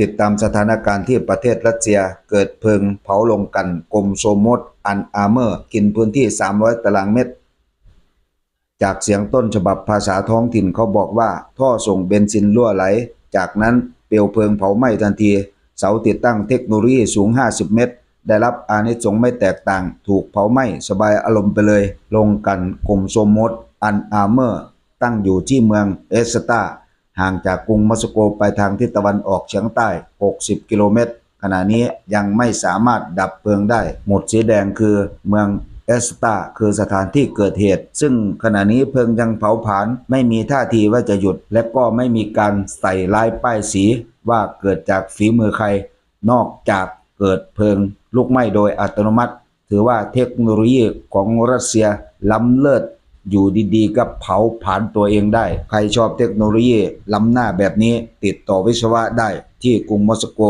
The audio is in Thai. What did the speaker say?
ติดตามสถานการณ์ที่ประเทศรัสเซียเกิดเพลิงเผาลงกันกรมโซมดอันอาร์เมอร์ กินพื้นที่ 300 ตารางเมตร จากเสียงต้นฉบับภาษาท้องถิ่นเขาบอกว่า ท่อส่งเบนซินรั่วไหล จากนั้นเปลวเพลิงเผาไหม้ทันที เสาติดตั้งเทคโนโลยีสูง 50 เมตร ได้รับอานิสงส์ไม่แตกต่าง ถูกเผาไหม้สบายอารมณ์ไปเลย ลงกันกรมโซมดอันอาร์เมอร์ ตั้งอยู่ที่เมืองเอสตา ห่างจากกรุงมอสโกไปทางทิศตะวันออกเฉียงใต้ 60 กิโลเมตร ขณะนี้ยังไม่สามารถดับเพลิงได้ หมดสีแดงคือเมืองเอสตาคือสถานที่เกิดเหตุ ซึ่งขณะนี้เพลิงยังเผาผลาญไม่มีท่าทีว่าจะหยุด และก็ไม่มีการใส่ลายป้ายสีว่าเกิดจากฝีมือใคร นอกจากเกิดเพลิงลุกไหม้โดยอัตโนมัติ ถือว่าเทคโนโลยีของรัสเซียล้ำเลิศ อยู่ดีๆก็เผาผ่านตัวเองได้ ใครชอบเทคโนโลยีล้ำหน้าแบบนี้ติดต่อวิศวะได้ที่กรุงมอสโก